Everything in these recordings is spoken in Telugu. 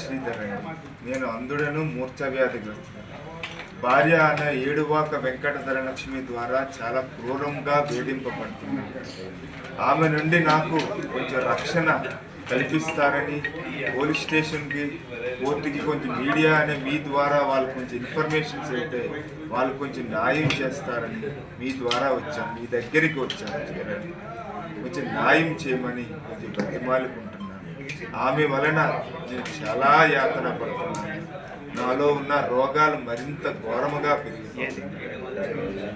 శ్రీధర్ నేను అందుడను మూర్ఛ వ్యాధిగ్రస్తుడు భార్య అనే ఏడువాక వెంకట ధనలక్ష్మి ద్వారా చాలా క్రూరంగా వేధింపబడుతున్నాను. ఆమె నుండి నాకు కొంచెం రక్షణ కల్పిస్తారని పోలీస్ స్టేషన్కి కోర్టుకి కొంచెం మీడియా అనే మీ ద్వారా వాళ్ళు కొంచెం ఇన్ఫర్మేషన్స్ అయితే వాళ్ళు కొంచెం న్యాయం చేస్తారని మీ ద్వారా వచ్చాం. మీ దగ్గరికి వచ్చాను జగన్ కొంచెం న్యాయం చేయమని కొంచెం బ్రతిమాలుకుంటున్నాను. ఆమె వలన నేను చాలా యాతన పడుతున్నాను. నాలో ఉన్న రోగాలు మరింత ఘోరముగా పెరిగిపోతున్నాయి.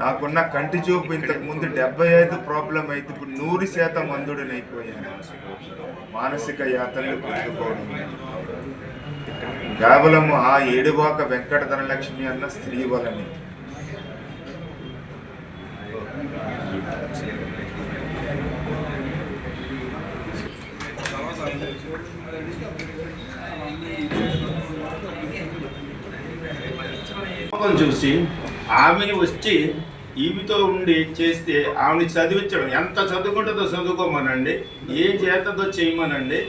నాకున్న కంటి చూపు ఇంతకు ముందు డెబ్బై ఐదు ప్రాబ్లం అయితే ఇప్పుడు నూరు శాతం మందుడనైపోయాను. మానసిక యాతనలు పెరిగిపోవడం. కేవలం ఆ ఏడువాక వెంకట ధనలక్ష్మి అన్న స్త్రీ వలని. చూసి ఆమెని వచ్చి ఈమెతో ఉండి చేస్తే ఆమెని చదివించడం ఎంత చదువుకుంటుందో చదువుకోమనండి ఏం చేస్తుందో చేయమనండి.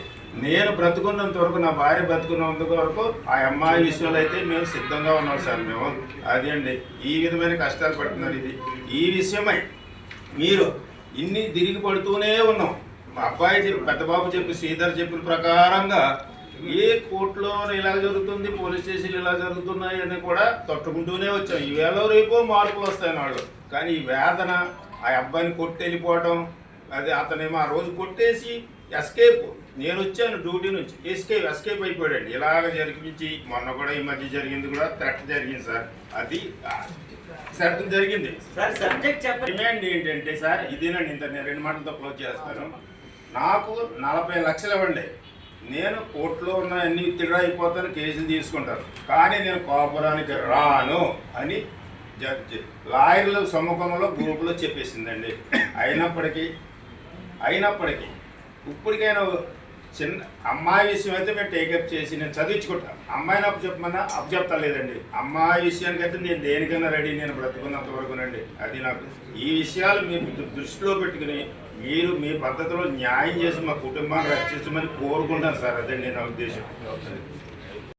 నేను బ్రతుకున్నంత వరకు నా భార్య బ్రతుకున్నంత వరకు ఆ అమ్మాయి విషయంలో అయితే మేము సిద్ధంగా ఉన్నాం సార్ మేము. అది అండి. ఈ విధమైన కష్టాలు పడుతున్నారు ఇది. ఈ విషయమై మీరు ఇన్ని తిరిగి పడుతూనే ఉన్నాం. మా అబ్బాయి చెప్పి పెద్ద బాబు చెప్పి శ్రీధర్ చెప్పిన ప్రకారంగా ఏ కోర్టులో ఇలా జరుగుతుంది పోలీస్ స్టేషన్లు ఇలా జరుగుతున్నాయి అని కూడా తట్టుకుంటూనే వచ్చాం. ఈవేళ రేపో మార్పులు వస్తాయి వాళ్ళు కానీ ఈ వేదన ఆ అబ్బాయిని కొట్టి వెళ్ళిపోవడం అది అతనేమో ఆ రోజు కొట్టేసి ఎస్కేప్. నేను వచ్చాను డ్యూటీ నుంచి. ఎస్కేప్ ఎస్కేప్ అయిపోయాడండి. ఇలాగ జరిపించి మొన్న కూడా ఈ మధ్య జరిగింది కూడా థ్రెట్ జరిగింది సార్. అది థ్రెట్ జరిగింది. సార్ సబ్జెక్ట్ చెప్పండి. డిమాండ్ ఏంటంటే సార్ ఇదేనండి ఇంత నేను రెండు మాటలతో క్లోజ్ చేస్తాను. నాకు నలభై లక్షలు ఇవ్వండి. నేను కోర్టులో ఉన్న అన్ని తిడ అయిపోతాను కేసులు తీసుకుంటారు కానీ నేను కోపరానికి రాను అని జడ్జి లాయర్ల సమ్ముఖంలో గ్రూపులో చెప్పేసిందండి. అయినప్పటికీ అయినప్పటికీ ఇప్పటికైనా చిన్న అమ్మాయి విషయం అయితే మేము టేకప్ చేసి నేను చదివించుకుంటాను అమ్మాయిని అప్పు చెప్పమన్నా అప్పు చెప్తలేదండి. అమ్మాయి విషయానికైతే నేను దేనికైనా రెడీ నేను బ్రతుకున్నంత వరకునండి అది నాకు ఈ విషయాలు మీరు దృష్టిలో పెట్టుకుని మీరు మీ పద్ధతిలో న్యాయం చేసి మా కుటుంబాన్ని రక్షించమని కోరుకుంటాను సార్. అదే నా ఉద్దేశం.